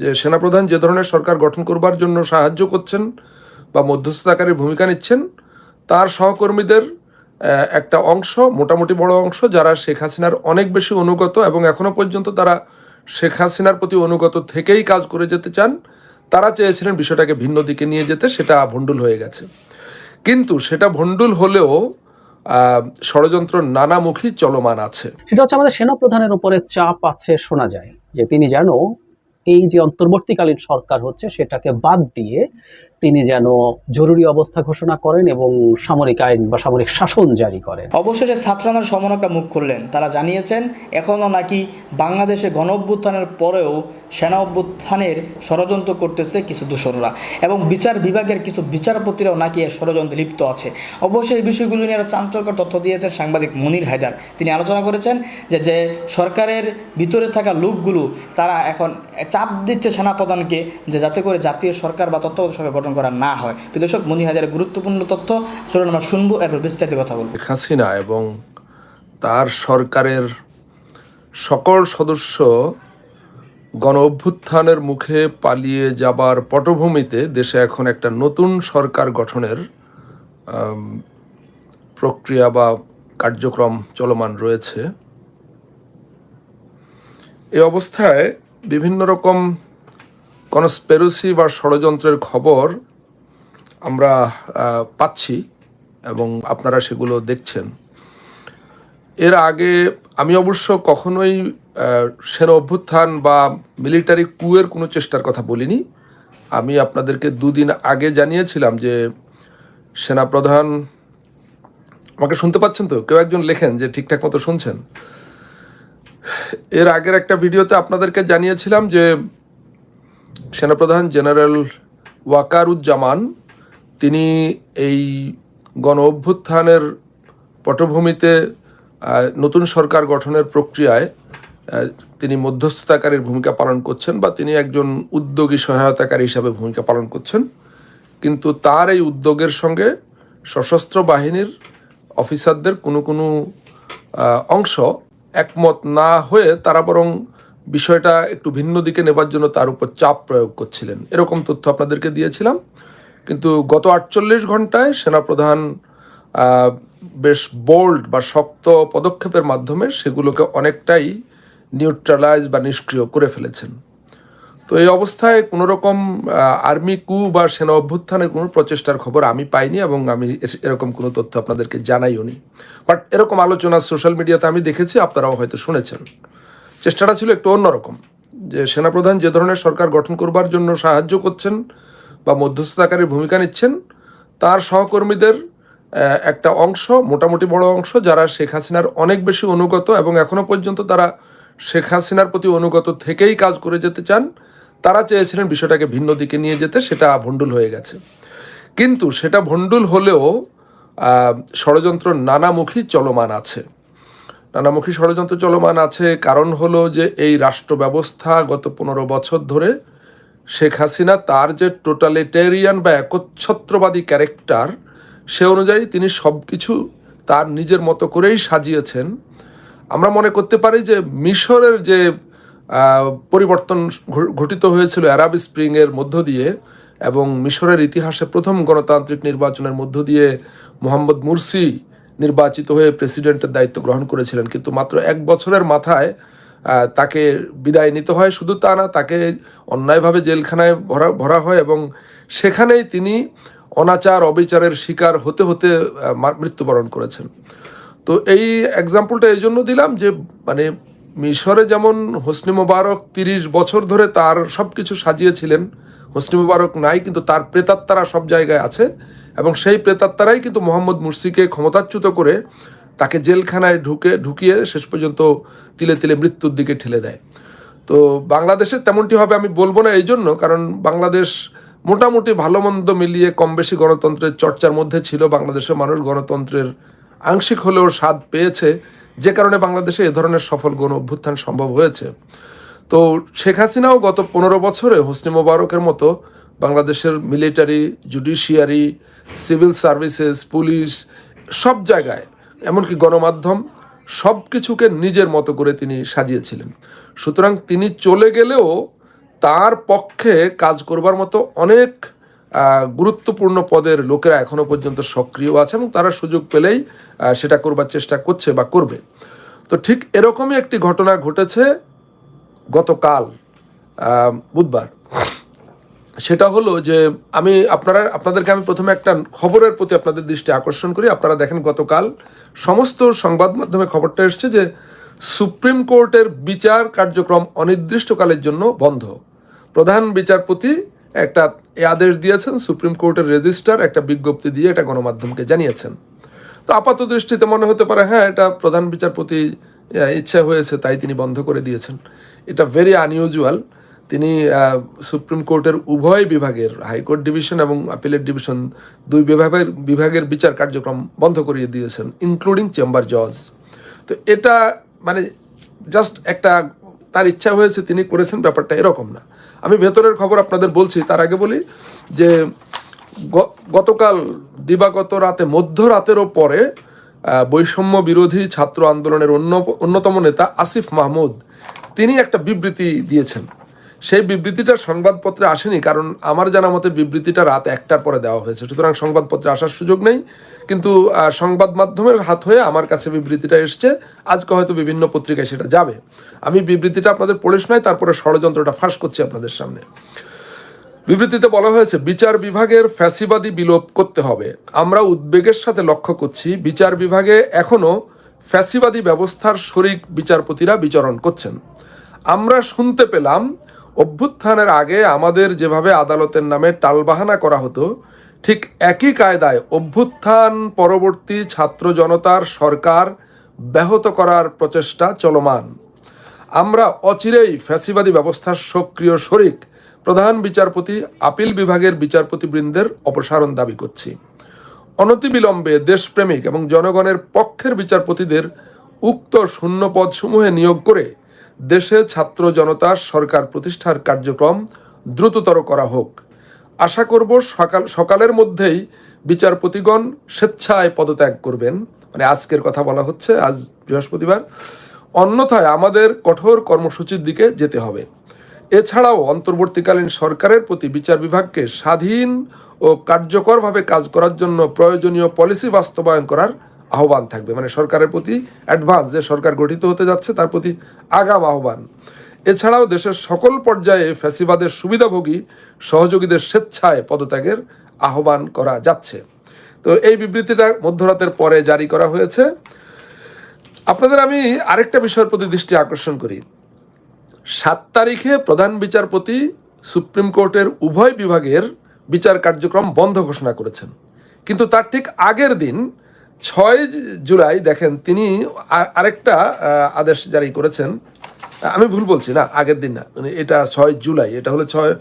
যে সেনাপ্রধান যে ধরনের সরকার গঠন করবার জন্য সাহায্য করছেন বা মধ্যস্থতাকারী ভূমিকা নিচ্ছেন, তার সহকর্মীদের একটা অংশ, মোটামুটি বড় অংশ, যারা শেখ হাসিনার অনেক বেশি অনুগত এবং এখনও পর্যন্ত তারা শেখ হাসিনার প্রতি অনুগত থেকেই কাজ করে যেতে চান, তারা চেয়েছিলেন বিষয়টাকে ভিন্ন দিকে নিয়ে যেতে, সেটা ভণ্ডুল হয়ে গেছে। কিন্তু সেটা ভণ্ডুল হলেও ষড়যন্ত্র নানামুখী চলমান আছে। সেটা হচ্ছে আমাদের সেনাপ্রধানের উপরে চাপ আছে, শোনা যায় যে তিনি যেন এই যে অন্তর্বর্তীকালীন সরকার হচ্ছে, সেটাকে বাদ দিয়ে তিনি যেন জরুরি অবস্থা ঘোষণা করেন এবং সামরিক আইন বা সামরিক শাসন জারি করেন। অবশেষে ছাত্রনার সমন্বয়কটা মুখ খুললেন। তারা জানিয়েছেন এখনও নাকি বাংলাদেশে গণ পরেও সেনা অভ্যুত্থানের ষড়যন্ত্র করতেছে কিছু দূষণরা এবং বিচার বিভাগের কিছু বিচারপতিরাও নাকি এর ষড়যন্ত্রে লিপ্ত আছে। অবশ্যই এই বিষয়গুলো নিয়ে একটা চাঞ্চল্যকর তথ্য দিয়েছেন সাংবাদিক মনির হায়দার। তিনি আলোচনা করেছেন যে যে সরকারের ভিতরে থাকা লোকগুলো, তারা এখন চাপ দিচ্ছে সেনাপ্রধানকে যে যাতে করে জাতীয় সরকার বা তত্ত্বাবধায়ক সরকার গঠন করা না হয়। বিদেশক মনির হায়দারের গুরুত্বপূর্ণ তথ্য, চলুন আমরা শুনব, এরপর বিস্তারিত কথা বলব। হাসিনা এবং তার সরকারের সকল সদস্য গণ অভ্যুত্থানের মুখে পালিয়ে যাবার পটভূমিতে দেশে এখন একটা নতুন সরকার গঠনের প্রক্রিয়া বা কার্যক্রম চলমান রয়েছে। এই অবস্থায় বিভিন্ন রকম কনস্পেরসি বা ষড়যন্ত্রের খবর আমরা পাচ্ছি এবং আপনারা সেগুলো দেখছেন। এর আগে আমি অবশ্য কখনোই সেনা অভ্যুত্থান বা মিলিটারি কুয়ের কোনো চেষ্টার কথা বলিনি। আমি আপনাদেরকে দুদিন আগে জানিয়েছিলাম যে সেনাপ্রধান, আমাকে শুনতে পাচ্ছেন তো? কেউ একজন লেখেন যে ঠিকঠাক মতো শুনছেন। এর আগের একটা ভিডিওতে আপনাদেরকে জানিয়েছিলাম যে সেনাপ্রধান জেনারেল ওয়াকারুজ্জামান, তিনি এই গণ অভ্যুত্থানের পটভূমিতে নতুন সরকার গঠনের প্রক্রিয়ায় তিনি মধ্যস্থতাকারীর ভূমিকা পালন করছেন বা তিনি একজন উদ্যোগী সহায়তাকারী হিসাবে ভূমিকা পালন করছেন। কিন্তু তার এই উদ্যোগের সঙ্গে সশস্ত্র বাহিনীর অফিসারদের কোনো কোনো অংশ একমত না হয়ে তারা বরং বিষয়টা একটু ভিন্ন দিকে নেবার জন্য তার উপর চাপ প্রয়োগ করছিলেন। এরকম তথ্য আপনাদেরকে দিয়েছিলাম। কিন্তু গত আটচল্লিশ ঘন্টায় সেনাপ্রধান বেশ বোল্ড বা শক্ত পদক্ষেপের মাধ্যমে সেগুলোকে অনেকটাই নিউট্রালাইজ বা নিষ্ক্রিয় করে ফেলেছেন। তো এই অবস্থায় কোনো রকম আর্মি কু বা সেনা অভ্যুত্থানে কোনো প্রচেষ্টার খবর আমি পাইনি এবং আমি এরকম কোনো তথ্য আপনাদেরকে জানাইও নি বাট এরকম আলোচনা সোশ্যাল মিডিয়াতে আমি দেখেছি, আপনারাও হয়তো শুনেছেন। চেষ্টাটা ছিল একটু অন্যরকম, যে সেনাপ্রধান যে ধরনের সরকার গঠন করবার জন্য সাহায্য করছেন বা মধ্যস্থতাকারী ভূমিকা নিচ্ছেন, তার সহকর্মীদের একটা অংশ, মোটামুটি বড় অংশ, যারা শেখ হাসিনার অনেক বেশি অনুগত এবং এখনও পর্যন্ত তারা শেখ হাসিনার প্রতি অনুগত থেকেই কাজ করে যেতে চান, তারা চেয়েছিলেন বিষয়টাকে ভিন্ন দিকে নিয়ে যেতে, সেটা ভণ্ডুল হয়ে গেছে। কিন্তু সেটা ভণ্ডুল হলেও ষড়যন্ত্র নানামুখী চলমান আছে। নানামুখী ষড়যন্ত্র চলমান আছে, কারণ হলো যে এই রাষ্ট্র ব্যবস্থা গত পনেরো বছর ধরে শেখ হাসিনা তার যে টোটালিটেরিয়ান বা একচ্ছত্রবাদী ক্যারেক্টার সে অনুযায়ী তিনি সব কিছু তার নিজের মতো করেই সাজিয়েছেন। আমরা মনে করতে পারি যে মিশরের যে পরিবর্তন ঘটিত হয়েছিল আরব স্প্রিংয়ের মধ্য দিয়ে এবং মিশরের ইতিহাসে প্রথম গণতান্ত্রিক নির্বাচনের মধ্য দিয়ে মোহাম্মদ মুরসি নির্বাচিত হয়ে প্রেসিডেন্টের দায়িত্ব গ্রহণ করেছিলেন। কিন্তু মাত্র এক বছরের মাথায় তাকে বিদায় নিতে হয় শুধু তা না, তাকে অন্যায়ভাবে জেলখানায় ভরা ভরা হয় এবং সেখানেই তিনি অনাচার, অবিচারের শিকার হতে হতে মৃত্যুবরণ করেছেন। তো এই এক্সাম্পলটা এই জন্য দিলাম যে মানে মিশরে যেমন হোসনি মোবারক তিরিশ বছর ধরে তার সব কিছু সাজিয়েছিলেন, হোসনি মোবারক নাই, কিন্তু তার প্রেতাত্মারা সব জায়গায় আছে এবং সেই প্রেতাত্মারাই কিন্তু মোহাম্মদ মুরসিকে ক্ষমতাচ্যুত করে তাকে জেলখানায় ঢুকে, ঢুকিয়ে শেষ পর্যন্ত তিলে তিলে মৃত্যুর দিকে ঠেলে দেয়। তো বাংলাদেশে তেমনটি হবে আমি বলব না এই জন্য, কারণ বাংলাদেশ মোটামুটি ভালো মন্দ মিলিয়ে কম বেশি গণতন্ত্রের চর্চার মধ্যে ছিল বাংলাদেশের মানুষ। গণতন্ত্রের আংশিক হলেও স্বাদ পেয়েছে। যে কারণে বাংলাদেশে এ ধরনের সফল গণ অভ্যুত্থান সম্ভব হয়েছে। তো শেখ হাসিনাও গত পনেরো বছরে হোসনি মোবারকের মতো বাংলাদেশের military, judiciary, civil services, police সব জায়গায়, এমনকি গণমাধ্যম সব কিছুকে নিজের মতো করে তিনি সাজিয়েছিলেন। সুতরাং তিনি চলে গেলেও তার পক্ষে কাজ করবার মতো অনেক গুরুত্বপূর্ণ পদের লোকেরা এখনও পর্যন্ত সক্রিয় আছে এবং তারা সুযোগ পেলেই সেটা করবার চেষ্টা করছে বা করবে। তো ঠিক এরকমই একটি ঘটনা ঘটেছে গতকাল বুধবার। সেটা হলো যে আমি আপনারা, আপনাদেরকে আমি প্রথমে একটা খবরের প্রতি আপনাদের দৃষ্টি আকর্ষণ করি। আপনারা দেখেন গতকাল সমস্ত সংবাদ মাধ্যমে খবরটা এসছে যে সুপ্রিম কোর্টের বিচার কার্যক্রম অনির্দিষ্টকালের জন্য বন্ধ। প্রধান বিচারপতি একটা আদেশ দিয়েছেন, সুপ্রিম কোর্টের রেজিস্ট্রার একটা বিজ্ঞপ্তি দিয়ে এটা গণমাধ্যমকে জানিয়েছেন। তো আপাত দৃষ্টিতে মনে হতে পারে হ্যাঁ এটা প্রধান বিচারপতি ইচ্ছা হয়েছে, তাই তিনি বন্ধ করে দিয়েছেন। এটা ভেরি আনইউজুয়াল তিনি সুপ্রিম কোর্টের উভয় বিভাগের, হাইকোর্ট ডিভিশন এবং আপিলের ডিভিশন দুই বিভাগের বিভাগের বিচার কার্যক্রম বন্ধ করিয়ে দিয়েছেন ইনক্লুডিং চেম্বার জজ তো এটা মানে জাস্ট একটা তার ইচ্ছা হয়েছে তিনি করেছেন, ব্যাপারটা এরকম না। আমি ভেতরের খবর আপনাদের বলছি, তার আগে বলি যে গতকাল দিবাগত রাতে, মধ্যরাতেরও পরে বৈষম্য বিরোধী ছাত্র আন্দোলনের অন্য অন্যতম নেতা আসিফ মাহমুদ, তিনি একটা বিবৃতি দিয়েছেন। সেই বিবৃতিটা সংবাদপত্রে আসেনি, কারণ আমার জানা মতে বিবৃতিটা রাত একটার পরে দেওয়া হয়েছে। সুতরাং সংবাদপত্রে আসার সুযোগ নেই। কিন্তু সংবাদ মাধ্যমের হাত হয়ে আমার কাছে বিবৃতিটা এসছে। আজকে হয়তো বিভিন্ন পত্রিকায় সেটা যাবে। আমি বিবৃতিটা আপনাদের পড়ে শোনাই, তারপরে ষড়যন্ত্রটা ফাঁস করছি আপনাদের সামনে। বিবৃতিতে বলা হয়েছে, বিচার বিভাগের ফ্যাসিবাদী বিলোপ করতে হবে। আমরা উদ্বেগের সাথে লক্ষ্য করছি, বিচার বিভাগে এখনও ফ্যাসিবাদী ব্যবস্থার শরিক বিচারপতিরা বিচরণ করছেন। আমরা শুনতে পেলাম অভ্যুত্থানের আগে আমাদের যেভাবে আদালতের নামে টালবাহানা করা হতো, ঠিক একই কায়দায় অভ্যুত্থান পরবর্তী ছাত্র জনতার সরকার ব্যাহত করার প্রচেষ্টা চলমান। আমরা অচিরেই ফ্যাসিবাদী ব্যবস্থার সক্রিয় শরিক, প্রধান বিচারপতি, আপিল বিভাগের বিচারপতিবৃন্দের অপসারণ দাবি করছি। অনতিবিলম্বে দেশপ্রেমিক এবং জনগণের পক্ষের বিচারপতিদের উক্ত শূন্যপদসমূহে নিয়োগ করে দেশে ছাত্র জনতার সরকার প্রতিষ্ঠার কার্যক্রম দ্রুততর করা হোক। আশা করব সকাল, সকালের মধ্যেই বিচারপতিগণ স্বেচ্ছায় পদত্যাগ করবেন। মানে আজকের কথা বলা হচ্ছে, আজ বৃহস্পতিবার। অন্যথায় আমাদের কঠোর কর্মসূচির দিকে যেতে হবে। এছাড়াও অন্তর্বর্তীকালীন সরকারের প্রতি বিচার বিভাগকে স্বাধীন ও কার্যকরভাবে কাজ করার জন্য প্রয়োজনীয় পলিসি বাস্তবায়ন করার আহ্বান থাকবে। মানে সরকারের প্রতি অ্যাডভান্স যে সরকার গঠিত হতে যাচ্ছে, তার প্রতি আগাম আহ্বান। এছাড়াও দেশের সকল পর্যায়ে ফ্যাসিবাদের সুবিধাভোগী সহযোগীদের স্বেচ্ছায় পদত্যাগের আহ্বান করা যাচ্ছে। তো এই বিবৃতিটা মধ্যরাতের পরে জারি করা হয়েছে। আপনাদের আমি আরেকটা বিষয়ের প্রতি দৃষ্টি আকর্ষণ করি। সাত তারিখে প্রধান বিচারপতি সুপ্রিম কোর্টের উভয় বিভাগের বিচার কার্যক্রম বন্ধ ঘোষণা করেছেন। কিন্তু তার ঠিক আগের দিন ছয় জুলাই, দেখেন, তিনি আরেকটা আদেশ জারি করেছেন। আমি ভুল বলছি, না, আগের দিন না। মানে এটা ছয় জুলাই, এটা হলো ছয়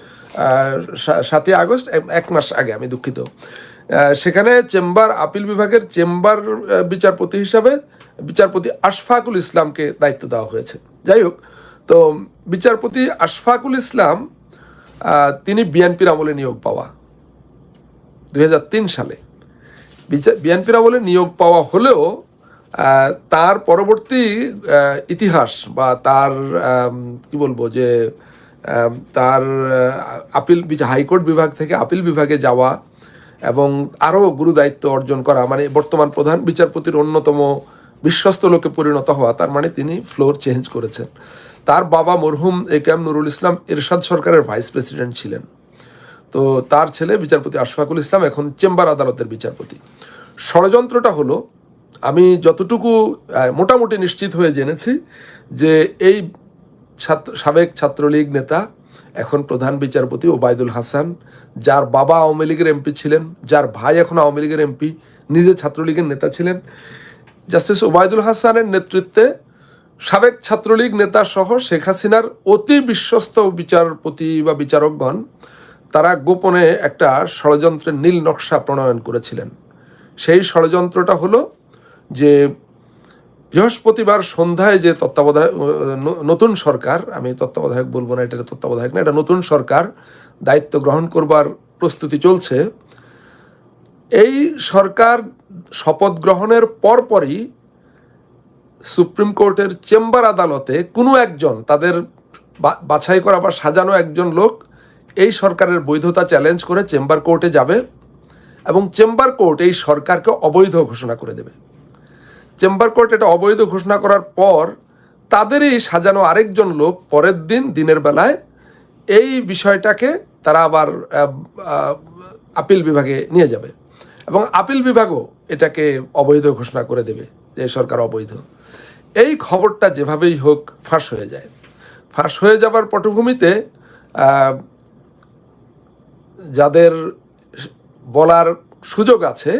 সাতই আগস্ট, এক- মাস আগে, আমি দুঃখিত। সেখানে চেম্বার, আপিল বিভাগের চেম্বার বিচারপতি হিসাবে বিচারপতি আশফাকুল ইসলামকে দায়িত্ব দেওয়া হয়েছে। যাই হোক, তো বিচারপতি আশফাকুল ইসলাম তিনি বিএনপির আমলে নিয়োগ পাওয়া, দুই হাজার তিন সালে। বিএনপির আমলে নিয়োগ পাওয়া হলেও তার পরবর্তী ইতিহাস বা তার কি বলব যে তার আপিল হাইকোর্ট বিভাগ থেকে আপিল বিভাগে যাওয়া এবং আরও গুরু দায়িত্ব অর্জন করা মানে বর্তমান প্রধান বিচারপতির অন্যতম বিশ্বস্ত লোকে পরিণত হওয়া, তার মানে তিনি ফ্লোর চেঞ্জ করেছেন। তার বাবা মরহুম এ কে এম নুরুল ইসলাম এরশাদ সরকারের ভাইস প্রেসিডেন্ট ছিলেন। তো তার ছেলে বিচারপতি আশফাকুল ইসলাম এখন চেম্বার আদালতের বিচারপতি। ষড়যন্ত্রটা হলো, আমি যতটুকু মোটামুটি নিশ্চিত হয়ে জেনেছি যে এই ছাত্র, সাবেক ছাত্রলীগ নেতা, এখন প্রধান বিচারপতি ওবায়দুল হাসান, যার বাবা আওয়ামী লীগের এমপি ছিলেন, যার ভাই এখন আওয়ামী লীগের এমপি, নিজে ছাত্রলীগের নেতা ছিলেন। জাস্টিস ওবায়দুল হাসানের নেতৃত্বে সাবেক ছাত্রলীগ নেতা সহ শেখ হাসিনার অতি বিশ্বস্ত বিচারপতি বা বিচারকগণ তারা গোপনে একটা ষড়যন্ত্রের নীল নকশা প্রণয়ন করেছিলেন। সেই ষড়যন্ত্রটা হলো যে বৃহস্পতিবার সন্ধ্যায় যে তত্ত্বাবধায়ক, নতুন সরকার, আমি তত্ত্বাবধায়ক বলব না, এটা তত্ত্বাবধায়ক না, এটা নতুন সরকার দায়িত্ব গ্রহণ করবার প্রস্তুতি চলছে। এই সরকার শপথ গ্রহণের পরপরই সুপ্রিম কোর্টের চেম্বার আদালতে কোনো একজন, তাদের বাছাই করা বা সাজানো একজন লোক এই সরকারের বৈধতা চ্যালেঞ্জ করে চেম্বার কোর্টে যাবে এবং চেম্বার কোর্ট এই সরকারকে অবৈধ ঘোষণা করে দেবে। চেম্বার কোর্ট এটা অবৈধ ঘোষণা করার পর তাদেরই সাজানো আরেকজন লোক পরের দিন দিনের বেলায় এই বিষয়টাকে তারা আবার আপিল বিভাগে নিয়ে যাবে এবং আপিল বিভাগও এটাকে অবৈধ ঘোষণা করে দেবে যে সরকার অবৈধ। এই খবরটা যেভাবেই হোক ফাঁস হয়ে যায়। ফাঁস হয়ে যাবার পটভূমিতে যাদের বলার সুযোগ আছে,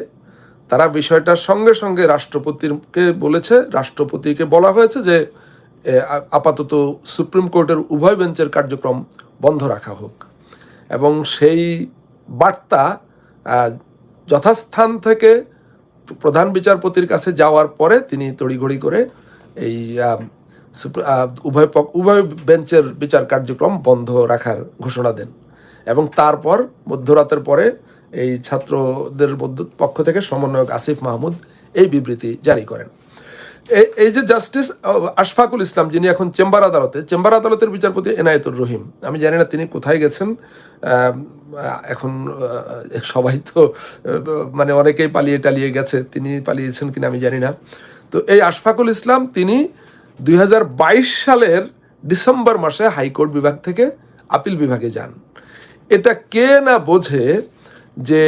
তারা বিষয়টার সঙ্গে সঙ্গে রাষ্ট্রপতিকে বলেছে, রাষ্ট্রপতিকে বলা হয়েছে যে আপাতত সুপ্রিম কোর্টের উভয় বেঞ্চের কার্যক্রম বন্ধ রাখা হোক। এবং সেই বার্তা যথাস্থান থেকে প্রধান বিচারপতির কাছে যাওয়ার পরে তিনি তড়িঘড়ি করে এই উভয় উভয় বেঞ্চের বিচার কার্যক্রম বন্ধ রাখার ঘোষণা দেন। এবং তারপর মধ্যরাতের পরে এই ছাত্রদের পক্ষ থেকে সমন্বয়ক আসিফ মাহমুদ এই বিবৃতি জারি করেন। এই এই যে জাস্টিস আশফাকুল ইসলাম, যিনি এখন চেম্বার আদালতে, চেম্বার আদালতের বিচারপতি এনায়েতুর রহিম, আমি জানি না তিনি কোথায় গেছেন এখন সবাই তো মানে অনেকেই পালিয়ে টালিয়ে গেছে, তিনি পালিয়েছেন কিনা আমি জানি না। তো এই আশফাকুল ইসলাম, তিনি দুই হাজার বাইশ সালের ডিসেম্বর মাসে হাইকোর্ট বিভাগ থেকে আপিল বিভাগে যান। এটা কে না বোঝে যে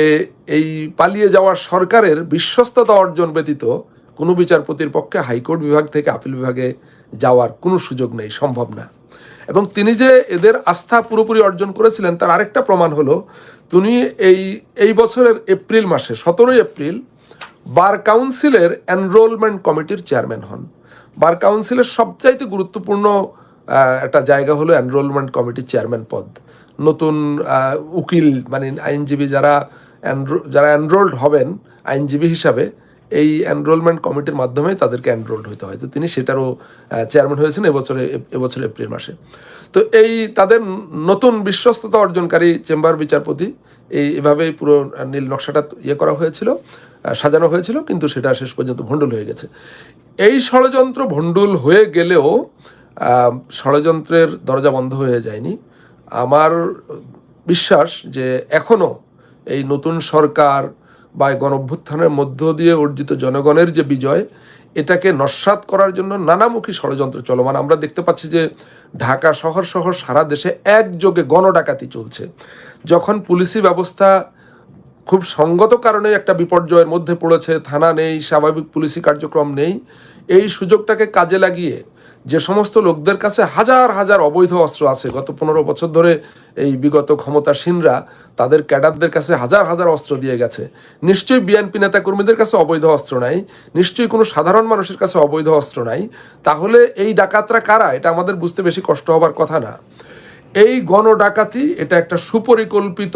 এই পালিয়ে যাওয়া সরকারের বিশ্বস্ততা অর্জন ব্যতীত কোনো বিচারপতির পক্ষে হাইকোর্ট বিভাগ থেকে আপিল বিভাগে যাওয়ার কোনো সুযোগ নেই, সম্ভব না। এবং তিনি যে এদের আস্থা পুরোপুরি অর্জন করেছিলেন, তার আরেকটা প্রমাণ হলো, তিনি এই এই বছরের এপ্রিল মাসে, সতেরোই এপ্রিল, বার কাউন্সিলের এনরোলমেন্ট কমিটির চেয়ারম্যান হন। বার কাউন্সিলের সবচাইতে গুরুত্বপূর্ণ একটা জায়গা হলো এনরোলমেন্ট কমিটির চেয়ারম্যান পদ। নতুন উকিল মানে আইনজীবী যারা যারা এনরোল্ড হবেন, আইনজীবী হিসাবে, এই এনরোলমেন্ট কমিটির মাধ্যমে তাদেরকে এনরোল্ড হতে হয়। তো তিনি সেটারও চেয়ারম্যান হয়েছেন এবছরে, এবছর এপ্রিল মাসে। তো এই তাদের নতুন বিশ্বস্ততা অর্জনকারী চেম্বার বিচারপতি, এই এভাবেই পুরো নীল নকশাটা ইয়ে করা হয়েছিল সাজানো হয়েছিল, কিন্তু সেটা শেষ পর্যন্ত ভণ্ডুল হয়ে গেছে। এই ষড়যন্ত্র ভণ্ডুল হয়ে গেলেও ষড়যন্ত্রের দরজা বন্ধ হয়ে যায়নি। আমার বিশ্বাস যে এখনও এই নতুন সরকার বা এই গণঅভ্যুত্থানের মধ্য দিয়ে অর্জিত জনগণের যে বিজয়, এটাকে নস্বাত করার জন্য নানামুখী ষড়যন্ত্র চলমান। আমরা দেখতে পাচ্ছি যে ঢাকা শহর শহর সারা দেশে একযোগে গণডাকাতি চলছে। যখন পুলিশি ব্যবস্থা খুব সঙ্গত কারণে একটা বিপর্যয়ের মধ্যে পড়েছে, থানা নেই, স্বাভাবিক পুলিশি কার্যক্রম নেই, এই সুযোগটাকে কাজে লাগিয়ে যে সমস্ত লোকদের কাছে হাজার হাজার অবৈধ অস্ত্র আছে, গত পনেরো বছর ধরে এই বিগত ক্ষমতাসীনরা তাদের ক্যাডারদের কাছে হাজার হাজার অস্ত্র দিয়ে গেছে। নিশ্চয়ই বিএনপি নেতাকর্মীদের কাছে অবৈধ অস্ত্র নাই, নিশ্চয়ই কোনো সাধারণ মানুষের কাছে অবৈধ অস্ত্র নাই। তাহলে এই ডাকাতরা কারা? এটা আমাদের বুঝতে বেশি কষ্ট হবার কথা না। এই গণ ডাকাতি এটা একটা সুপরিকল্পিত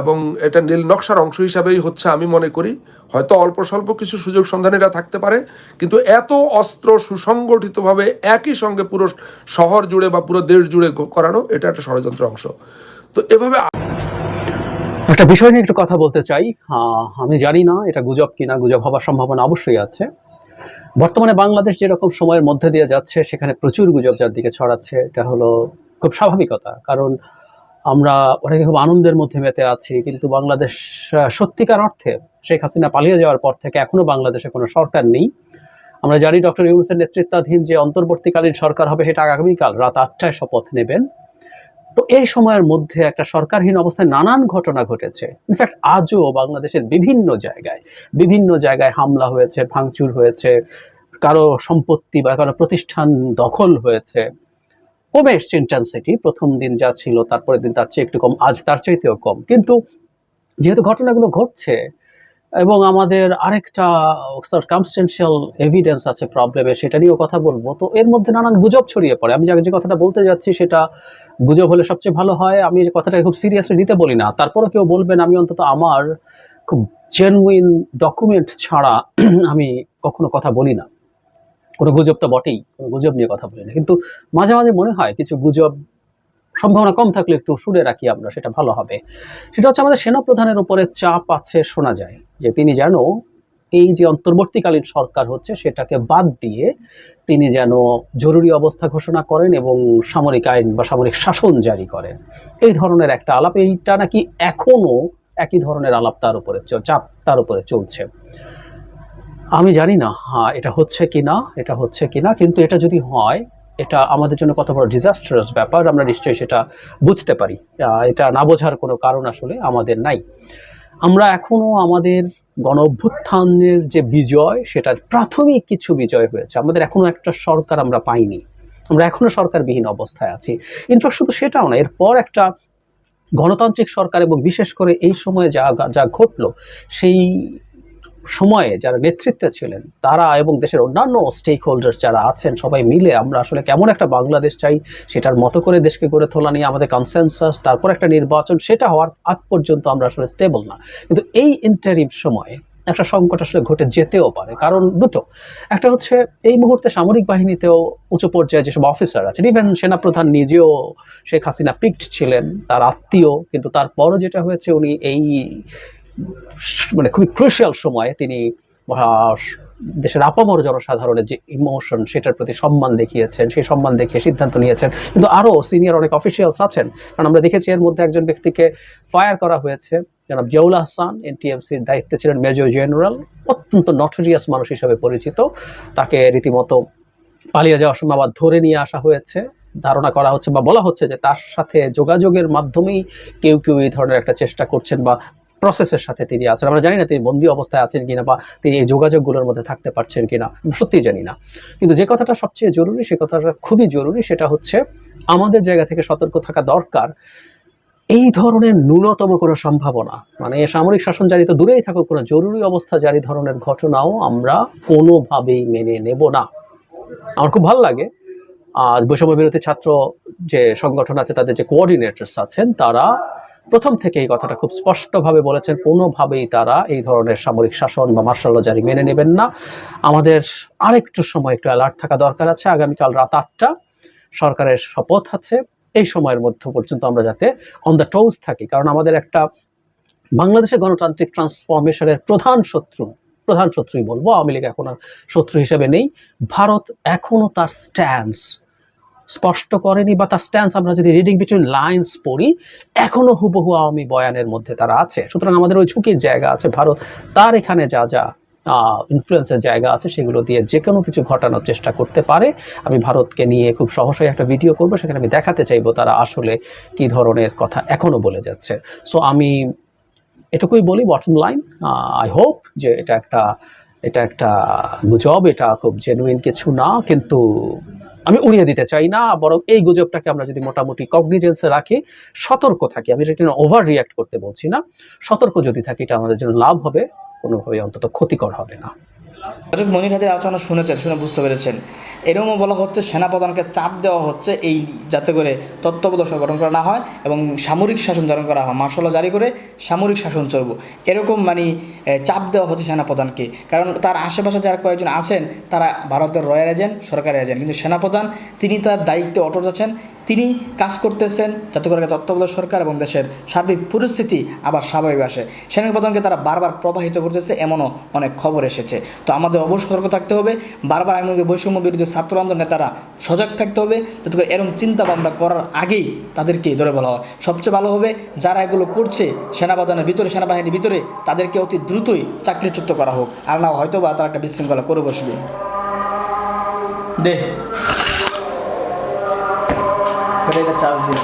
এবং এটা নীল নকশার অংশ হিসাবেই হচ্ছে আমি মনে করি। হয়তো অল্প স্বল্প কিছু সুযোগ সন্ধানীরা থাকতে পারে, কিন্তু এত অস্ত্র সুসংগঠিতভাবে একই সঙ্গে পুরো শহর জুড়ে বা পুরো দেশ জুড়ে করানো, এটা একটা ষড়যন্ত্র অংশ। তো এভাবে একটা বিষয় নিয়ে একটু কথা বলতে চাই। আমি জানি না এটা গুজব কিনা, গুজব হবার সম্ভাবনা অবশ্যই আছে। বর্তমানে বাংলাদেশ যেরকম সময়ের মধ্যে দিয়ে যাচ্ছে, সেখানে প্রচুর গুজব যার দিকে ছড়াচ্ছে, এটা হলো খুব স্বাভাবিকতা। কারণ আমরা অনেকে খুব আনন্দের মধ্যে মেতে আছি, কিন্তু বাংলাদেশ সত্যিকার অর্থে শেখ হাসিনা পালিয়ে যাওয়ার পর থেকে এখনও বাংলাদেশে কোনো সরকার নেই। আমরা জানি ডক্টর ইউনুসের নেতৃত্বাধীন যে অন্তর্বর্তীকালীন সরকার হবে সেটা আগামীকাল রাত আটটায় শপথ নেবেন। তো এই সময়ের মধ্যে একটা সরকারহীন অবস্থায় নানান ঘটনা ঘটেছে। ইনফ্যাক্ট আজও বাংলাদেশের বিভিন্ন জায়গায় বিভিন্ন জায়গায় হামলা হয়েছে, ভাঙচুর হয়েছে, কারও সম্পত্তি বা কারও প্রতিষ্ঠান দখল হয়েছে। কমে এসছে ইন্টেন্সিটি প্রথম দিন যা ছিল, তারপরের দিন তার চেয়ে একটু কম, আজ তার চাইতেও কম। কিন্তু যেহেতু ঘটনাগুলো ঘটছে এবং আমাদের আরেকটা সার্কামস্টেন্সিয়াল এভিডেন্স আছে প্রবলেমে সেটা নিয়েও কথা বলব, তো এর মধ্যে নানান গুজব ছড়িয়ে পড়ে। আমি যে কথাটা বলতে যাচ্ছি, সেটা গুজব হলে সবচেয়ে ভালো হয়। আমি যে কথাটা খুব সিরিয়াসলি দিতে বলি না। তারপরও কেউ বলবেন, আমি অন্তত আমার খুব জেনুইন ডকুমেন্ট ছাড়া আমি কখনো কথা বলি না। কোনো গুজব তো বটেই, কোনো গুজব নিয়ে কথা বলি না। কিন্তু মাঝে মাঝে মনে হয় কিছু গুজব সম্ভাবনা কম থাকলে একটু শুনে রাখি আমরা, সেটা ভালো হবে। সেটা হচ্ছে আমাদের সেনাপ্রধানের উপরে চাপ আছে শোনা যায়, যে তিনি যেন এই যে অন্তর্বর্তীকালীন সরকার হচ্ছে, সেটাকে বাদ দিয়ে তিনি যেন জরুরি অবস্থা ঘোষণা করেন এবং সামরিক আইন বা সামরিক শাসন জারি করেন। এই ধরনের একটা আলাপ, এইটা নাকি এখনও একই ধরনের আলাপ তার উপরে চাপ তার উপরে চলছে। আমি জানি না হ্যাঁ এটা হচ্ছে কি না এটা হচ্ছে কি না কিন্তু এটা যদি হয়, এটা আমাদের জন্য কত বড় ডিজাস্টারাস ব্যাপার, আমরা নিশ্চয়ই সেটা বুঝতে পারি। এটা না বোঝার কোনো কারণ আসলে আমাদের নাই। আমরা এখনও আমাদের গণ অভ্যুত্থানের যে বিজয়, সেটার প্রাথমিক কিছু বিজয় হয়েছে। আমাদের এখনও একটা সরকার আমরা পাইনি। আমরা এখনও সরকারবিহীন অবস্থায় আছি। ইনফ্যাক্ট শুধু সেটাও না, এরপর একটা গণতান্ত্রিক সরকার এবং বিশেষ করে এই সময়ে যা যা ঘটলো, সেই সময়ে যারা নেতৃত্বে ছিলেন, তারা এবং দেশের অন্যান্য স্টেক হোল্ডার্স যারা আছেন, সবাই মিলে আমরা আসলে কেমন একটা বাংলাদেশ চাই, সেটার মতো করে দেশকে গড়ে তোলা নিয়ে আমাদের কনসেনসাস তারপর একটা নির্বাচন, সেটা হওয়ার আগ পর্যন্ত আমরা আসলে স্টেবল না। কিন্তু এই ইন্টারিম সময়ে একটা সংকট আসলে ঘটে যেতেও পারে। কারণ দুটো, একটা হচ্ছে এই মুহূর্তে সামরিক বাহিনীতেও উঁচু পর্যায়ে যেসব অফিসার আছেন ইভেন সেনাপ্রধান নিজেও শেখ হাসিনা পিকড ছিলেন, তার আত্মীয়, কিন্তু তারপরও যেটা হয়েছে, উনি এই মানে খুবই ক্রুশিয়াল সময়ে তিনি দেশের আপামর জনসাধারণের যে ইমোশন সেটার প্রতি সম্মান দেখিয়েছেন, সেই সম্মান দেখিয়ে সিদ্ধান্ত নিয়েছেন। কিন্তু আরও সিনিয়র অনেক অফিসিয়ালস আছেন। কারণ আমরা দেখেছি এর মধ্যে একজন ব্যক্তিকে ফায়ার করা হয়েছে, জনাব জিয়াউল হাসান এনটিএমসির দায়িত্বে ছিলেন মেজর জেনারেল অত্যন্ত নটোরিয়াস মানুষ হিসাবে পরিচিত। তাকে রীতিমতো পালিয়ে যাওয়ার সময় আবার ধরে নিয়ে আসা হয়েছে। ধারণা করা হচ্ছে বা বলা হচ্ছে যে তার সাথে যোগাযোগের মাধ্যমেই কেউ কেউ এই ধরনের একটা চেষ্টা করছেন বা প্রসেসের সাথে তিনি আছেন। আমরা জানি না তিনি বন্দি অবস্থায় আছেন কিনা বা তিনি এই যোগাযোগগুলোর মধ্যে থাকতে পারছেন কিনা। সত্যিই জানি না। কিন্তু যে কথাটা সবচেয়ে জরুরি, সে কথাটা খুবই জরুরি, সেটা হচ্ছে আমাদের জায়গা থেকে সতর্ক থাকা দরকার। এই ধরনের ন্যূনতম কোনো সম্ভাবনা মানে সামরিক শাসন জারি তো দূরেই থাকুক, কোনো জরুরি অবস্থা জারি ধরনের ঘটনাও আমরা কোনোভাবেই মেনে নেব না। আমার খুব ভালো লাগে আর বৈষম্য বিরোধী ছাত্র যে সংগঠন আছে, তাদের যে কোঅর্ডিনেটরস আছেন, তারা প্রথম থেকে এই কথাটা খুব স্পষ্টভাবে বলেছেন, কোনোভাবেই তারা এই ধরনের সামরিক শাসন বা মার্শাল জারি মেনে নেবেন না। আমাদের আরেকটু সময়, একটু অ্যালার্ট থাকা দরকার আছে। আগামীকাল রাত আটটা সরকারের শপথ আছে। এই সময়ের মধ্যে পর্যন্ত আমরা যাতে অন দ্য টোজ থাকি। কারণ আমাদের একটা বাংলাদেশের গণতান্ত্রিক ট্রান্সফরমেশনের প্রধান শত্রু, প্রধান শত্রুই বলব। আওয়ামী লীগ এখন আর শত্রু হিসেবে নেই। ভারত এখনও তার স্ট্যান্স স্পষ্ট করেনি বা তার স্ট্যান্স আমরা যদি রিডিং বিটুইন লাইন্স পড়ি, এখনও হুবহু আওয়ামী বয়ানের মধ্যে তারা আছে। সুতরাং আমাদের ওই ঝুঁকির জায়গা আছে। ভারত তার এখানে যা যা ইনফ্লুয়েন্সের জায়গা আছে, সেগুলো দিয়ে যে কোনো কিছু ঘটানোর চেষ্টা করতে পারে। আমি ভারতকে নিয়ে খুব সহসাই একটা ভিডিও করব। সেখানে আমি দেখাতে চাইব তারা আসলে কি ধরনের কথা এখনও বলে যাচ্ছে। সো আমি এটুকুই বলি বটম লাইন আই হোপ যে এটা একটা এটা একটা গুজব, এটা খুব জেনুইন কিছু না। কিন্তু আমি উড়িয়ে দিতে চাই না, বরং এই গুজবটাকে আমরা যদি মোটামুটি কগনিজেন্সে রাখি, সতর্ক থাকি। আমি এটা ওভার রিয়াক্ট করতে বলছি না। সতর্ক যদি থাকি, এটা আমাদের জন্য লাভ হবে কোনোভাবে অন্তত ক্ষতিকর হবে না। অর্থাৎ মনির হাতের আলোচনা শুনেছেন, শুনে বুঝতে পেরেছেন। এরকমও বলা হচ্ছে সেনাপ্রধানকে চাপ দেওয়া হচ্ছে এই যাতে করে তত্ত্বাবধায়ক গঠন করা না হয় এবং সামরিক শাসন জারি করা হয়। মার্শাল জারি করে সামরিক শাসন চলব। এরকম মানে চাপ দেওয়া হচ্ছে সেনাপ্রধানকে। কারণ তার আশেপাশে যারা কয়েকজন আছেন, তারা ভারতের রয়্যাল এজেন্ট, সরকারি এজেন্ট। কিন্তু সেনাপ্রধান, তিনি তার দায়িত্বে অটল আছেন, তিনি কাজ করতেছেন যাতে করে তত্ত্বাবধায়ক সরকার এবং দেশের সার্বিক পরিস্থিতি আবার স্বাভাবিক আসে। সেনাপ্রধানকে তারা বারবার প্রবাহিত করতেছে, এমনও অনেক খবর এসেছে। তো আমাদের অবশ্যই সতর্ক থাকতে হবে। বারবার আমি বৈষম্য বিরোধী ছাত্র আন্দোলন নেতারা সজাগ থাকতে হবে। যাতে করে এরকম চিন্তা ভাবনা করার আগেই তাদেরকে ধরে বলা হয়। সবচেয়ে ভালো হবে, যারা এগুলো করছে সেনাবাদনের ভিতরে, সেনাবাহিনীর ভিতরে, তাদেরকে অতি দ্রুতই চাকরিচ্যুত করা হোক। আর না হয়তো বা তারা একটা বিশৃঙ্খলা করে বসবে। দে। চার্জ দিন